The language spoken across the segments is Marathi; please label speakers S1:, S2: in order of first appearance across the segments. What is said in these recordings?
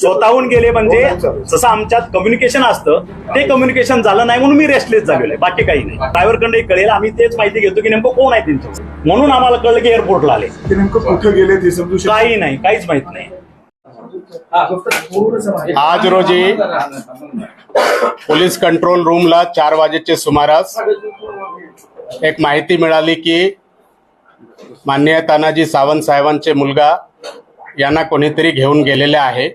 S1: स्वतःहून गेले म्हणजे जसं आमच्यात कम्युनिकेशन असतं ते कम्युनिकेशन झालं नाही म्हणून मी रेस्टलेस झालेलो आहे. बाकी काही नाही. ड्रायव्हरकडे कळेल. आम्ही तेच माहिती घेतो की नेमकं कोण आहे त्यांचं म्हणून आम्हाला कळलं की एअरपोर्टला आले.
S2: ते नेमकं कुठं गेले ते समजू शकतो
S1: काही नाही. काहीच माहीत नाही.
S3: आज रोजी पोलीस कंट्रोल रूमला चार वाजेचे सुमारास एक माहिती मिळाली की माननीय तानाजी सावंत साहेबांचे मुलगा यांना कोणीतरी घेऊन गेलेले आहे.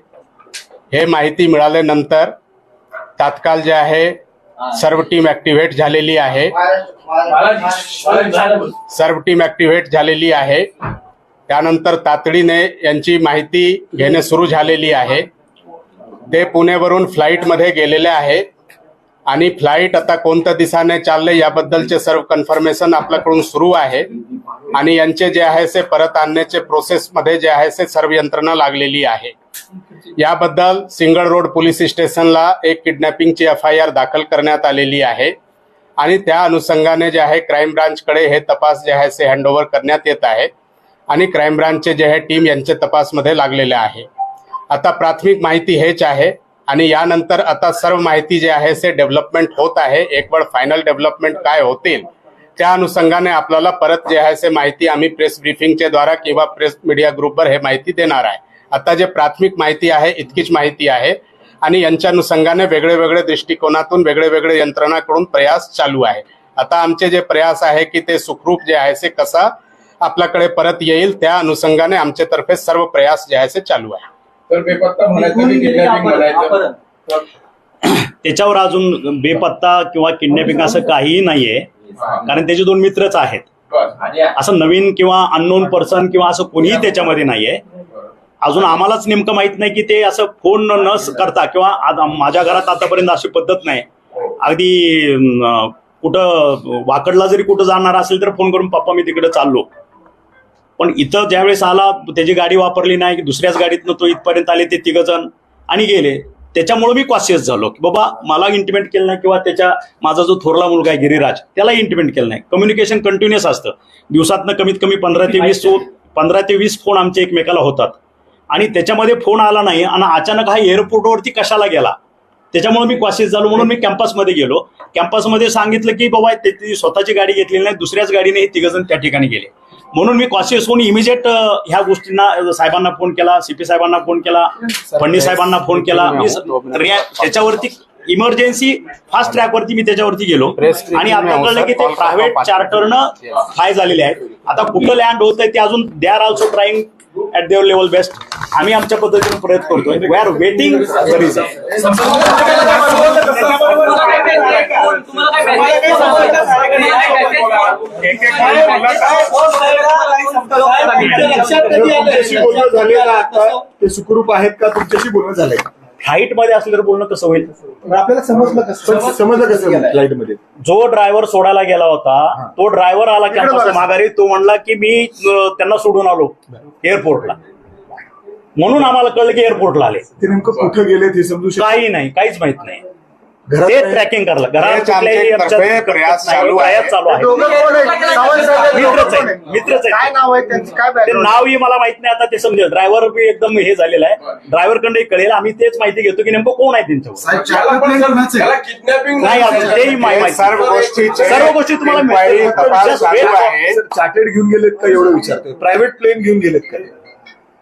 S3: हे माहिती मिळाल्यानंतर तात्काळ जे आहे सर्व टीम ऍक्टिव्हेट झालेली आहे. सर्व टीम ऍक्टिव्हेट झालेली आहे. त्यानंतर तातडीने यांची माहिती घेणे सुरू झालेली आहे. ते पुणेवरून फ्लाईटमध्ये गेलेले आहे. आणि फ्लाईट आता कोणत्या दिशाने चालले याबद्दलचे सर्व कन्फर्मेशन आपल्याकडून सुरू आहे. आणि यांचे जे आहे ते परत आणण्याचे प्रोसेसमध्ये जे आहे ते सर्व यंत्रणा लागलेली आहे. याबद्दल सिंगळ रोड पोलीस स्टेशनला एक किडनॅपिंगची एफ आय आर दाखल करण्यात आलेली आहे. आणि त्या अनुषंगाने जे आहे क्राईम ब्रांचकडे हे तपास जे आहे ते हँडओव्हर करण्यात येत आहे. आणि क्राईम ब्रांचचे जे आहे टीम यांचे तपासमध्ये लागलेले आहे. आता प्राथमिक माहिती हेच आहे. आणि यानंतर आता सर्व माहिती जे आहे ते डेव्हलपमेंट होत आहे. एक वेळ फायनल डेव्हलपमेंट काय होतील त्या अनुषंगाने आपल्याला परत जे आहे ते माहिती आम्ही प्रेस ब्रीफिंगच्या द्वारा किंवा प्रेस मीडिया ग्रुपवर हे माहिती देणार आहे. आता जे प्राथमिक माहिती आहे इतकीच माहिती आहे. आणि यांच्या अनुषंगाने वेगळे वेगळे दृष्टिकोनातून वेगळे वेगळे यंत्रणाकडून प्रयास चालू आहे. आता आमचे जे प्रयास आहे की ते सुखरूप जे आहे ते कसा आपल्याकडे परत येईल त्या अनुषंगाने आमच्या तर्फे सर्व प्रयास जे आहे ते चालू आहे.
S1: त्याच्यावर अजून बेपत्ता किंवा किडनॅपिंग असं काहीही नाहीये. कारण त्याचे दोन मित्रच आहेत. असं नवीन किंवा अननोन पर्सन किंवा असं कोणीही त्याच्यामध्ये नाहीये. अजून आम्हालाच नेमकं माहीत नाही की ते असं फोन न करता किंवा माझ्या घरात आतापर्यंत अशी पद्धत नाही. अगदी कुठं वाकडला जरी कुठं जाणार असेल तर फोन करून पप्पा मी तिकडे चाललो. पण इथं ज्यावेळेस आला त्याची गाडी वापरली नाही दुसऱ्याच गाडीतनं तो इथपर्यंत आले ते तिघ जण आणि गेले. त्याच्यामुळे मी कॉशियस झालो की बाबा मला इंटिमेट केलं नाही किंवा त्याच्या माझा जो थोरला मुलगा आहे गिरिराज त्याला इंटिमेट केलं नाही. कम्युनिकेशन कंटिन्युअस असतं. दिवसातनं कमीत कमी पंधरा ते वीस पंधरा ते वीस फोन आमचे एकमेकाला होतात. आणि त्याच्यामध्ये फोन आला नाही आणि अचानक हा एअरपोर्टवरती कशाला गेला? त्याच्यामुळे मी क्वाशिस झालो म्हणून मी कॅम्पसमध्ये गेलो. कॅम्पसमध्ये सांगितलं की बाबा त्याची स्वतःची गाडी घेतलेली नाही दुसऱ्याच गाडीने हे तिघजण त्या ठिकाणी गेले. म्हणून मी कॉशियस होऊन इमिजिएट ह्या गोष्टींना साहेबांना फोन केला सीपी साहेबांना फोन केला फडणीस साहेबांना फोन केला. मी त्याच्यावरती इमर्जन्सी फास्ट ट्रॅकवरती मी त्याच्यावरती गेलो. आणि आता कळलं की ते प्रायव्हेट चार्टरनं फाय झालेले आहेत. आता कुठं लँड होत आहे ते अजून they are also trying at their level best आम्ही आमच्या पद्धतीने प्रयत्न करतोय वी आर वेटिंग द
S2: का ते सुखरूप आहेत का? तुमच्याशी बोलणं झालंय.
S1: फ्लाईटमध्ये असलं तर बोलणं कसं होईल?
S4: आपल्याला समजलं कसं?
S2: समजलं कसं फ्लाईटमध्ये
S1: जो ड्रायव्हर सोडायला गेला होता तो ड्रायव्हर आला कॅम्पस माघारी तो म्हणला की मी त्यांना सोडून आलो एअरपोर्टला म्हणून आम्हाला कळलं की एअरपोर्टला आले.
S2: ते नेमकं कुठं गेले ते समजू शकतो
S1: काही नाही. काहीच माहीत नाही.
S2: घरात
S1: ते
S2: नाही?
S1: ट्रॅकिंग करलं घरात
S3: आमचे तर्फे प्रयास चालू आहे.
S1: प्रयास चालू आहे.
S4: दोघं कोण आहेत? सावंत साहेब
S1: मित्रच
S4: कोण
S1: आहे मित्रच
S4: काय
S1: आहे
S4: नाव आहे त्यांचं? काय
S1: ते
S4: background?
S1: नावही मला माहीत नाही आता ते समजेल. ड्रायव्हर बी एकदम हे झालेलं आहे. ड्रायव्हरकडे कळेल. आम्ही तेच माहिती घेतो की नेमकं कोण आहे त्यांच्यावर.
S5: पण
S1: नाही, अजून तेही मा-
S3: हे
S1: माहिती
S3: सर्व गोष्टीचे
S1: सर्व गोष्टी तुम्हाला.
S3: तपास चालू. आहे.
S2: चार्टेड घेऊन गेलेत का एवढं विचारतोय? प्रायव्हेट प्लेन घेऊन गेलेत का?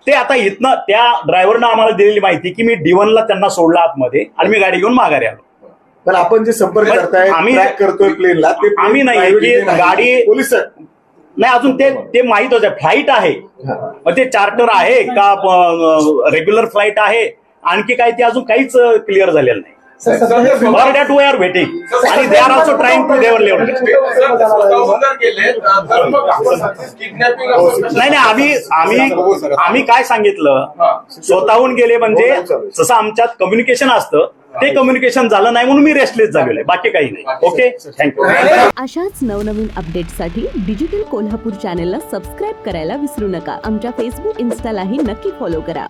S1: ते आता इथनं त्या ड्रायव्हरनं आम्हाला दिलेली माहिती की मी डिवनला त्यांना सोडलं आतमध्ये आणि मी गाडी घेऊन माघारी आलो.
S2: पण आपण जे संपर्क करताय
S1: आम्ही-
S2: करतोय प्लेनला ते
S1: आम्ही नाही, की
S2: आहे.
S1: गाडी-
S2: पोलीस.
S1: नाही अजून ते ते माहीत होतं फ्लाईट आहे. मग ते चार्टर आहे का रेग्युलर फ्लाईट आहे? आणखी काय ते अजून काहीच क्लिअर झालेलं नाही.
S4: हे
S1: नाही नाही आम्ही आम्ही आम्ही काय सांगितलं? स्वतःहून गेले म्हणजे जसं आमच्यात कम्युनिकेशन असतं ते कम्युनिकेशन झालं नाही म्हणून मी रेस्टलेस झालेलो आहे. बाकी काही नाही. ओके थँक्यू
S6: अशाच नवनवीन अपडेट्ससाठी डिजिटल कोल्हापूर चॅनेलला सबस्क्राईब करायला विसरू नका. आमच्या फेसबुक इन्स्टालाही नक्की फॉलो करा.